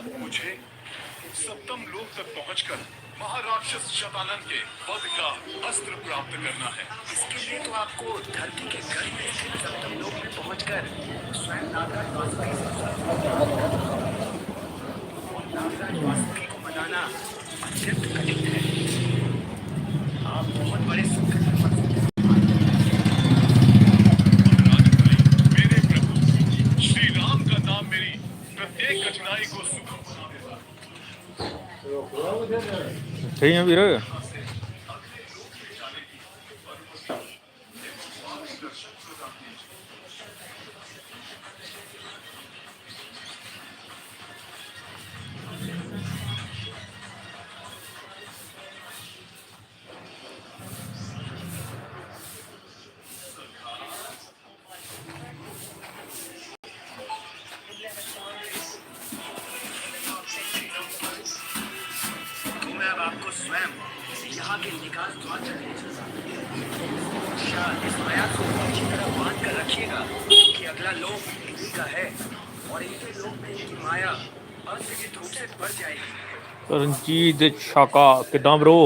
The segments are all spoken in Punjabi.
मुझे? सप्तम लोक तक पहुंचकर महाराक्षस शतानंद के वध का अस्त्र प्राप्त करना है। इसके लिए तो आपको धरती के घर में सप्तम लोक में स्वयं नागराज वासुकी और नागराज वासुकी को मनाना अत्यंत कठिन है। आप बहुत बड़े Tenho virou. के निकास द्वार तक इस को अच्छी तरह बाँध कर रखिएगा अगला लोक इन्हीं का है, और इनके लोक में इनकी माया से जाएगी। रंजीत रो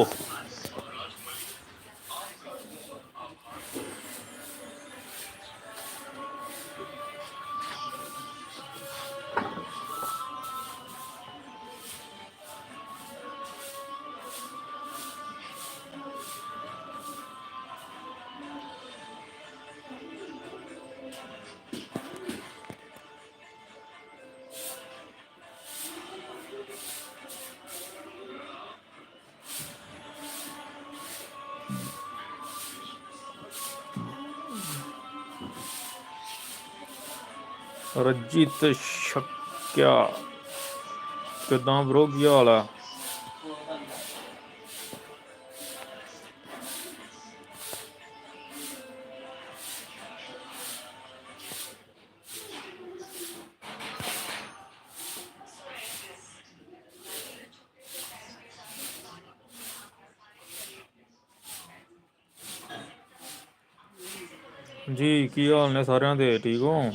ਰਜਿਤ ਛੱਕਿਆ। ਕਿਦਾਂ ਬ్రో ਕੀ ਹਾਲ ਆ? ਜੀ, ਕੀ ਹਾਲ ਨੇ ਸਾਰਿਆਂ ਦੇ? ਠੀਕ ਹੋ?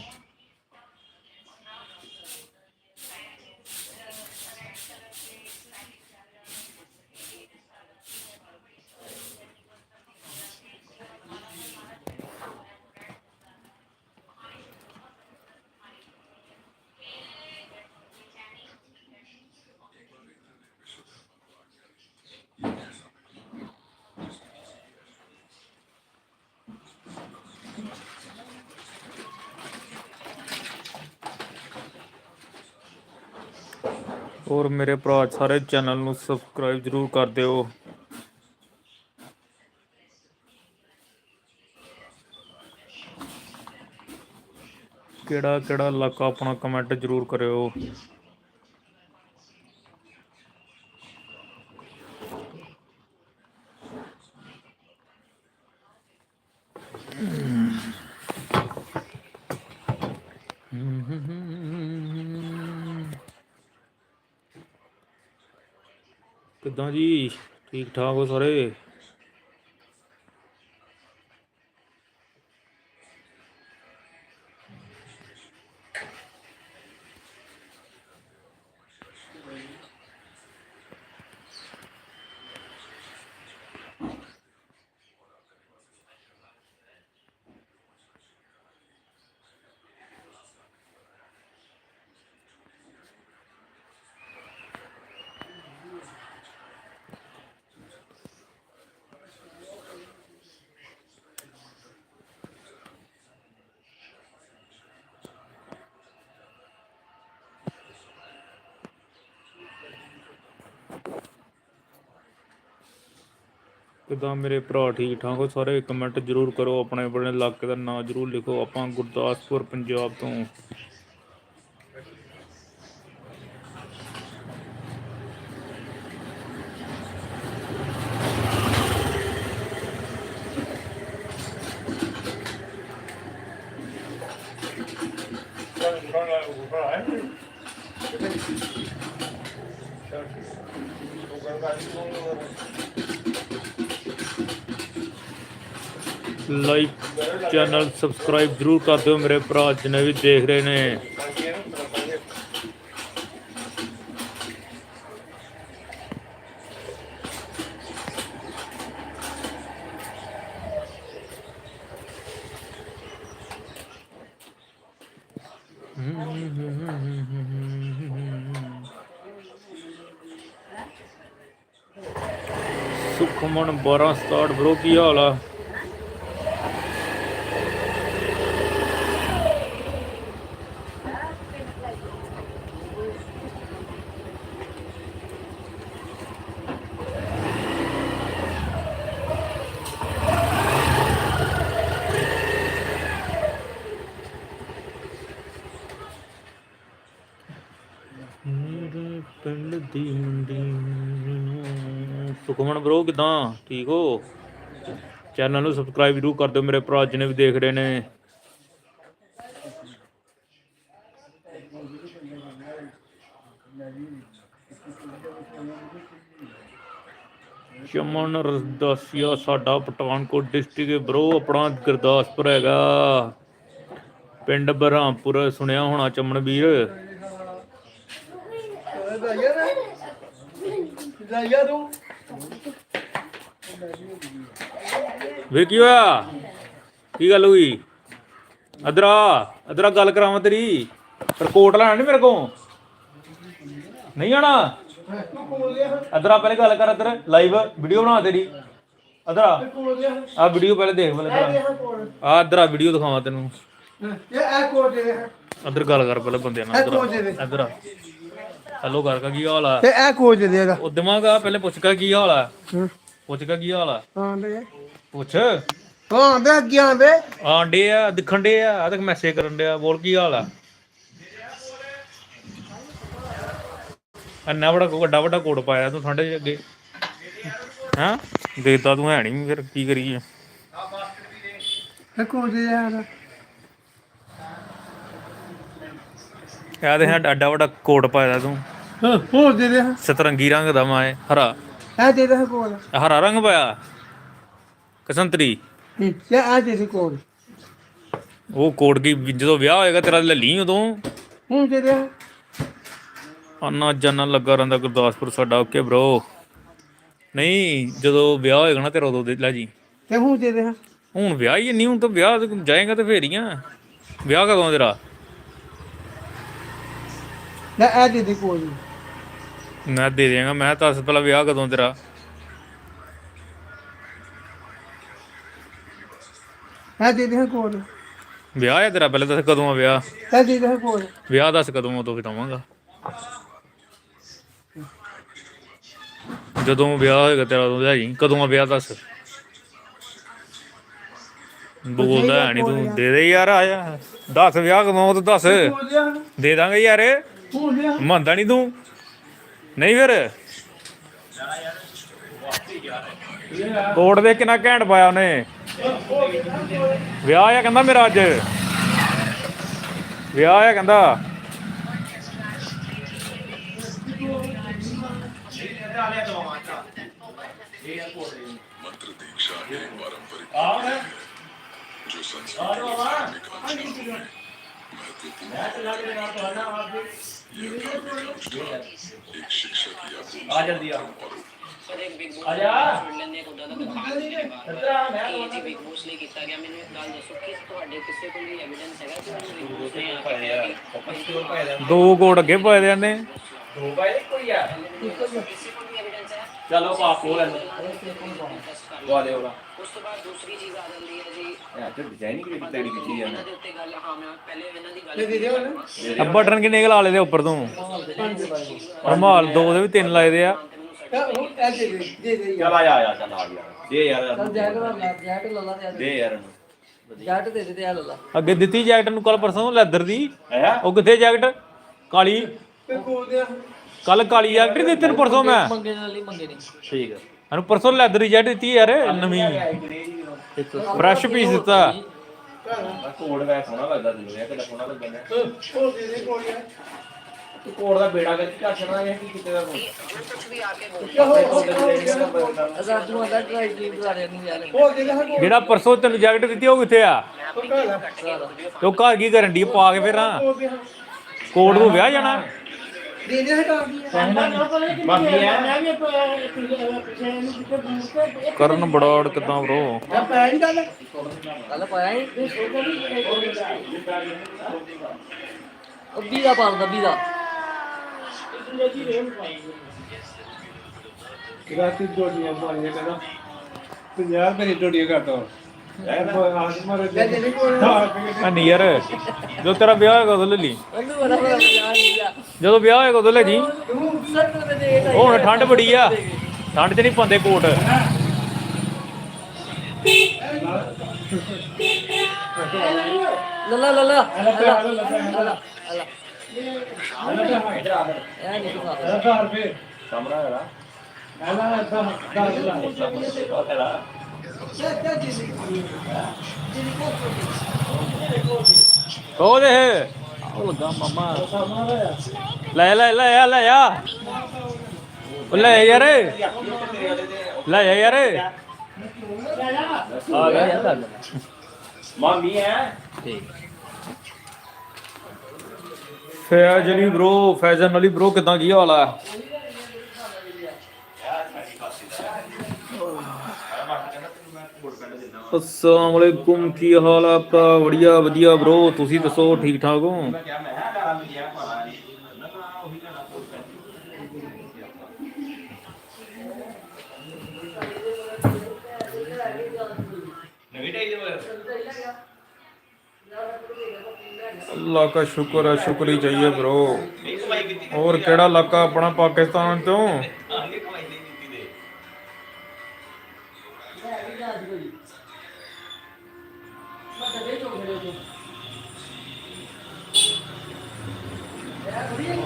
ਔਰ ਮੇਰੇ ਭਰਾ ਸਾਰੇ ਚੈਨਲ ਨੂੰ ਸਬਸਕ੍ਰਾਈਬ ਜਰੂਰ ਕਰ ਦਿਓ। ਕਿਹੜਾ ਕਿਹੜਾ ਇਲਾਕਾ ਆਪਣਾ ਕਮੈਂਟ ਜਰੂਰ ਕਰਿਓ। ਕਿੱਦਾਂ ਜੀ? ਠੀਕ ਠਾਕ ਹੋ ਸਾਰੇ? ਕਿੱਦਾਂ ਮੇਰੇ ਭਰਾ ਠੀਕ ਠਾਕ ਹੋ, ਸਾਰੇ ਕਮੈਂਟ ਜਰੂਰ ਕਰੋ, ਆਪਣੇ ਆਪਣੇ ਇਲਾਕੇ ਦਾ ਨਾਮ ਜਰੂਰ ਲਿਖੋ, ਆਪਾਂ ਗੁਰਦਾਸਪੁਰ, ਪੰਜਾਬ ਤੋਂ। ਲਾਈਕ ਚੈਨਲ ਸਬਸਕ੍ਰਾਈਬ ਜ਼ਰੂਰ ਕਰ ਦਿਓ ਮੇਰੇ ਭਰਾ ਜਿਨੇ ਵੀ ਦੇਖ ਰਹੇ ਨੇ। ਸੁਖਮਨ 12 ਸਟਾਰਟ ਬ్రో ਕੀ ਹਾਲ ਆ? ਦੀ ਮੁੰਡੀ ਸੁਖਮਨ ਬ్రో ਕਿਦਾਂ? ਠੀਕ ਹੋ? ਚੈਨਲ ਨੂੰ ਸਬਸਕ੍ਰਾਈਬ ਜ਼ਰੂਰ ਕਰ ਦਿਓ ਮੇਰੇ ਭਰਾ ਜਿਹਨੇ ਵੀ ਦੇਖ ਰਹੇ ਨੇ। ਚਮਨ ਰਸਦਾਸੀਆ, ਸਾਡਾ ਪਠਾਨਕੋਟ ਡਿਸਟ੍ਰਿਕਟ ਬ్రో ਆਪਣਾ ਗੁਰਦਾਸਪੁਰ ਹੈਗਾ। ਪਿੰਡ ਬਰਹਾਮਪੁਰ, ਸੁਣਿਆ ਹੋਣਾ ਚਮਨ ਵੀਰ ਵੇ ਕੀ ਹੋਇਆ? ਕੀ ਗੱਲ ਹੋਈ? ਅਦਰਾ ਅਦਰਾ ਗੱਲ ਕਰਾਵਾਂ ਤੇਰੀ। ਪਰ ਕੋਟ ਲੈਣਾ ਨਹੀਂ ਮੇਰੇ ਕੋਲ? ਨਹੀਂ ਆਣਾ ਅਦਰਾ ਪਹਿਲੇ ਗੱਲ ਕਰ ਅਦਰ ਲਾਈਵ ਵੀਡੀਓ ਬਣਾ ਤੇਰੀ। ਅਦਰਾ ਆ। ਵੀਡੀਓ ਪਹਿਲੇ ਦੇਖ ਪਹਿਲੇ ਅਦਰਾ ਆ। ਅਦਰਾ ਵੀਡੀਓ ਦਿਖਾਵਾਂ ਤੈਨੂੰ। ਅਦਰ ਗੱਲ ਕਰ ਪਹਿਲੇ ਬੰਦਿਆਂ ਨਾਲ ਅਦਰਾ ਅਦਰਾ ਹੈਲੋ ਕਰ ਕਾ ਕੀ ਹਾਲ ਆ? ਤੇ ਇਹ ਕੋਚ ਦੇਗਾ ਉਹ ਦਿਮਾਗ ਆ ਪਹਿਲੇ ਪੁੱਛ ਕਾ ਕੀ ਹਾਲ ਆ? ਪੁੱਛ ਕਾ ਕੀ ਹਾਲ ਆ? ਹਾਂ ਦੇ। ਪੁੱਛ। ਹਾਂ ਦੇ ਅੱਗੇ ਆਂਦੇ ਆਂਡੇ ਆ ਦਿਖਣ ਡੇ ਆ ਆ ਤੱਕ ਮੈਸੇਜ ਕਰਨ ਡਿਆ ਬੋਲ ਕੀ ਹਾਲ ਆ? ਅੰਨਾ ਬੜਾ ਵੱਡਾ ਵੱਡਾ ਕੋਟ ਪਾਇਆ ਤੂੰ ਠੰਡੇ ਅੱਗੇ। ਹਾਂ? ਦੇਖਦਾ ਤੂੰ ਹੈ ਨਹੀਂ ਫਿਰ ਕੀ ਕਰੀਏ? ਇਹ ਕੋਚ ਦੇ ਯਾਰ। ਆ ਦੇ ਹਾਂ ਐਡਾ ਵੱਡਾ ਕੋਟ ਪਾਇਆ ਤੂੰ। ਹਾਂ ਹੋਰ ਦੇ ਦੇ। ਸਤਰੰਗੀ ਰੰਗ ਦਾ ਮਾਏ ਹਰਾ। ਇਹ ਦੇ ਦੇ ਕੋਲ। ਹਰਾ ਰੰਗ ਪਾਇਆ। ਕਸੰਤਰੀ। ਇਹ ਇਹ ਦੇ ਦੇ ਕੋਲ। ਉਹ ਕੋਟ ਕੀ ਜਦੋਂ ਵਿਆਹ ਹੋਏਗਾ ਤੇਰਾ ਲੈ ਲਈ ਉਦੋਂ। ਹੁਣ ਦੇ ਦੇ। ਆਨਾ ਜਾਨਾ ਲੱਗਾ ਰਹਿੰਦਾ ਗੁਰਦਾਸਪੁਰ ਸਾਡਾ ਓਕੇ ਬ్రో ਨਹੀਂ ਜਦੋਂ ਵਿਆਹ ਹੋਏਗਾ ਨਾ ਤੇਰਾ ਉਦੋਂ ਦੇ ਲੈ ਜੀ। ਤੇ ਹੁਣ ਦੇ ਦੇ। ਹੁਣ ਵਿਆਹ ਹੀ ਨਹੀਂ ਹੁਣ ਤਾਂ ਵਿਆਹ ਜਾਏਗਾ ਤੇ ਫੇਰ ਹੀ ਆ। ਵਿਆਹ ਕਦੋਂ ਆ ਤੇਰਾ? ਲੈ ਇਹ ਦੇ ਦੇ ਕੋਲ। ਮੈਂ ਦੇ ਦਿਆਂਗਾ ਮੈਂ ਤਾਂ ਦੱਸ ਪਹਿਲਾਂ ਵਿਆਹ ਕਦੋਂ ਤੇਰਾ? ਇਹ ਦੇ ਦੇ ਕੋਲ। ਵਿਆਹ ਹੈ ਤੇਰਾ ਪਹਿਲਾਂ ਦੱਸ ਕਦੋਂ ਆ ਵਿਆਹ? ਇਹ ਦੇ ਦੇ ਕੋਲ। ਵਿਆਹ ਦੱਸ ਕਦੋਂ ਉਦੋਂ ਖਿਤਾਵਾਂਗਾ ਜਦੋਂ ਵਿਆਹ ਹੋਏਗਾ ਤੇਰਾ ਉਦੋਂ ਲੈ ਜੀ ਕਦੋਂ ਆ ਵਿਆਹ ਦੱਸ? ਬੋਲਦਾ ਨਹੀਂ ਤੂੰ ਦੇ ਦੇ ਯਾਰ ਆ ਜਾ। ਦੱਸ ਵਿਆਹ ਕਦੋਂ ਤੂੰ ਦੱਸ। ਦੇ ਦਾਂਗੇ ਯਾਰ। ਹੁਣ ਦੇ ਮੰਨਦਾ ਨਹੀਂ ਤੂੰ ਨਹੀਂ ਫਿਰ ਕੋਟ ਦੇ ਕਿੰਨਾ ਘੈਂਟ ਪਾਇਆ ਉਹਨੇ ਵਿਆਹ ਆ ਕਹਿੰਦਾ ਮੇਰਾ ਅੱਜ ਵਿਆਹ ਆ ਕਹਿੰਦਾ मंत्र दीक्षा है पारंपरिक जो संस्कृति एक शिक्षक या गुरु और ਸਰ ਇੱਕ ਬਿਗ ਬੋਸ ਸੁਣ ਲੈਂਦੇ ਖੁਦਾ ਦਾ ਦਿਖਾਣ ਦੇ ਬਾਅਦ ਇਹ ਜੀ ਬਿਗ ਬੋਸ ਲਈ ਕੀਤਾ ਗਿਆ ਮੈਨੂੰ ਇੱਕ ਗੱਲ ਦੱਸੋ ਕਿ ਤੁਹਾਡੇ ਕਿਸੇ ਕੋਲ ਵੀ ਐਵੀਡੈਂਸ ਹੈਗਾ ਕਿ ਉਹਨੂੰ ਬਿਗ ਬੋਸ ਨੇ ਆ ਕੇ ਕਿਹਾ ਕਿ ਦੋ ਕੋਟ ਅੱਗੇ ਪਾਏ ਦੇ ਨੇ ਕਿਸੇ ਕੋਲ ਵੀ ਐਵੀਡੈਂਸ ਹੈ ਚਲੋ ਬਾਪ ਹੋ ਲੈਂਦੇ। ਦਵਾ ਦੇ ਉਹਦਾ। ਉਸ ਤੋਂ ਬਾਅਦ ਦੂਸਰੀ ਚੀਜ਼ ਆ ਜਾਂਦੀ ਹੈ ਜੀ। ਇਹ ਤੇ ਡਿਜ਼ਾਈਨਿੰਗ ਕਿਹੜੀ ਤੇਰੀ ਕੀਤੀ ਇਹਨਾਂ। ਜਾਂਦਾ ਦੇ ਉੱਤੇ ਗੱਲ ਹਾਂ ਮੈਂ ਪਹਿਲੇ ਇਹਨਾਂ ਦੀ ਗੱਲ ਕੀਤੀ। ਹੁਣ ਆ ਬਟਨ ਕਿੰਨੇ ਕੁ ਲਾ ਲਏ ਦੇ ਉੱਪਰ ਤੋਂ? ਰਮਾਲ ਦੋ ਦੇ ਵੀ ਤਿੰਨ ਲਾਏ ਦੇ ਆ। ਇਹ ਦੇ ਦੇ ਦੇ ਦੇ ਚੱਲ ਆ ਜਾ ਆ ਜਾ ਚੱਲ ਆ ਗਿਆ। ਦੇ ਯਾਰ ਜੈਕਟ ਲਾ ਜੈਕਟ ਲਾ ਲਾ ਤੇ ਦੇ ਯਾਰ ਇਹਨੂੰ। ਜੈਕਟ ਦੇ ਦੇ ਤੇ ਆ ਲਾ ਲਾ। ਅੱਗੇ ਦਿੱਤੀ ਜੈਕਟ ਨੂੰ ਕੱਲ ਪਰਸੋਂ ਲੈਦਰ ਦੀ। ਹੈ ਉਹ ਕਿੱਥੇ ਜੈਕਟ? ਕਾਲੀ। ਤੇ ਕੋਲ ਦੇ ਕੱਲ ਕਾਲੀ ਜੈਕਟ ਨਹੀਂ ਦਿੱਤੀ ਤੈਨੂੰ ਪਰਸੋਂ ਮੈਂ? ਮੰਗੇ ਨਾਲ ਹੀ ਮੰਗੇ ਨਹੀਂ ਠੀਕ ਹੈ ਇਹਨੂੰ ਪਰਸੋਂ ਲੈਦਰ ਦੀ ਜੈਕਟ ਦਿੱਤੀ ਯਾਰ ਨਵੀਂ। ਫਰੈਸ਼ ਪੀਸ ਦਿੱਤਾ। ਕੋਡ ਵੈ ਸੋਹਣਾ ਲੱਗਦਾ ਤੈਨੂੰ ਇਹ ਕਿੰਨਾ ਸੋਹਣਾ ਲੱਗਦਾ ਹੈ ਹੋਰ ਦੇ ਦੇ ਕੋਲ ਤੂੰ ਕੋਡ ਦਾ ਬੇੜਾ ਕਰਕੇ ਕਰ ਛੱਡਣਾ ਇਹ ਕੀ ਕਿਤੇ ਦਾ ਕੋਡ ਅਸਾਂ ਤੂੰ? ਆਦਾ ਟਰਾਈ ਕੀ ਬੁਲਾ ਰਿਹਾ ਨਹੀਂ ਯਾਰ ਦੇ ਦੇ ਜਿਹੜਾ ਪਰਸੋਂ ਤੈਨੂੰ ਜੈਕਟ ਦਿੱਤੀ ਉਹ ਕਿੱਥੇ ਆ? ਤੇ ਉਹ ਘਰ ਕੀ ਕਰਨ ਦੀ ਪਾ ਕੇ ਫਿਰ ਨਾ ਕੋਟ ਨੂੰ ਵਿਆਹ ਜਾਣਾ? ਦੇ ਦੇ ਹਟਾ ਦੀ ਕਰਨ ਬੜਾੜ ਕਿਦਾਂ ਬ్రో ਇਹ ਪੈ ਨਹੀਂ ਗੱਲ ਕੱਲ ਪਾਇਆ ਵੀਦਾ ਪਾਉਂਦਾ ਵੀਦਾ ਰਾਤੀ ਡੋਡੀਆਂ ਪਾਣੀਆਂ ਕਹਿੰਦਾ? 50 ਰੁਪਏ ਦੀ ਡੋਡੀਆਂ ਕਰ ਨਹੀਂ ਯਾਰ ਜਦੋਂ ਤੇਰਾ ਵਿਆਹ ਹੋਏਗਾ ਉਦੋਂ ਲੈ ਲਈ। ਜਦੋਂ ਵਿਆਹ ਹੋਏਗਾ ਉਦੋਂ ਲੈ ਜੀ। ਹੁਣ ਠੰਡ ਬੜੀ ਆ। ਠੰਡ 'ਚ ਨਹੀਂ ਪਾਉਂਦੇ ਕੋਟ। ਲੱਲਾ ਲੱਲਾ ਲੱਲਾ ਲੱਲਾ ਇਹ ਨਹੀਂ ਖਾ 1000 ਰੁਪਏ ਸਾਹਮਣਾ ਹੈਗਾ ਐਲਾ 10 10 ਉਹ ਹੈਗਾ ਉਹ ਦੇ ਉਹ ਲੱਗਾ ਮਾਮਾ ਲੈ ਲੈ ਲੈ ਆ ਲੈ ਆ ਉਹ ਲੈ ਯਾਰ ਲੈ ਯਾਰ ਆ ਗਿਆ ਮਾਮੀ ਹੈ ਫੈਜ਼ ਅਲੀ ਬ్రో ਫੈਜ਼ਨ ਅਲੀ ਬ్రో ਕਿਦਾਂ ਕੀ ਹਾਲ ਆ ਅਸਲਾਮ ਵਾਲੇਕੁਮ ਕੀ ਹਾਲ ਆ ਆਪਕਾ? ਵਧੀਆ ਵਧੀਆ ਬ్రో ਤੁਸੀਂ ਦੱਸੋ, ਠੀਕ ਠਾਕ ਹੋ? ਮੈਂ ਕਿਹਾ ਮੈਂ ਕਿਹਾ ਕਰਾਂ ਵੀ ਯਾਰ ਪਾਣਾ ਨਹੀਂ ਨਾ ਨਾ ਉਹੀ ਲੈਣਾ ਕੋਟ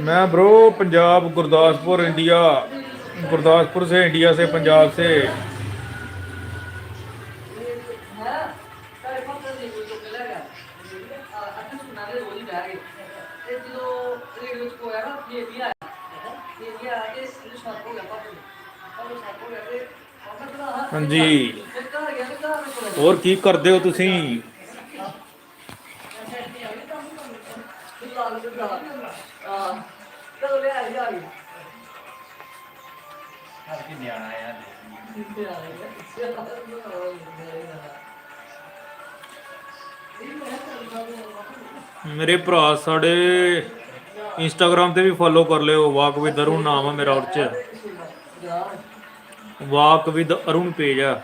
मैं ब्रो पंजाब गुरदासपुर इंडिया गुरदासपुर से इंडिया से पंजाब से ਸਾਰੇ ਫਸਲ ਦੀ ਕੋਈ ਚੁੱਕ ਲੈ ਹਰ ਨਿਆਣਾ ਆ। ਮੇਰੇ ਭਰਾ ਸਾਡੇ ਇੰਸਟਾਗ੍ਰam ਤੇ ਵੀ ਫੋਲੋ ਕਰ ਲਿਓ, ਵਾਕ ਵਿਦ ਅਰੁਣ ਨਾਮ ਆ ਮੇਰਾ ਉਹ ਚ। ਵਾਕ ਵਿਦ ਅਰੁਣ ਪੇਜ ਆ।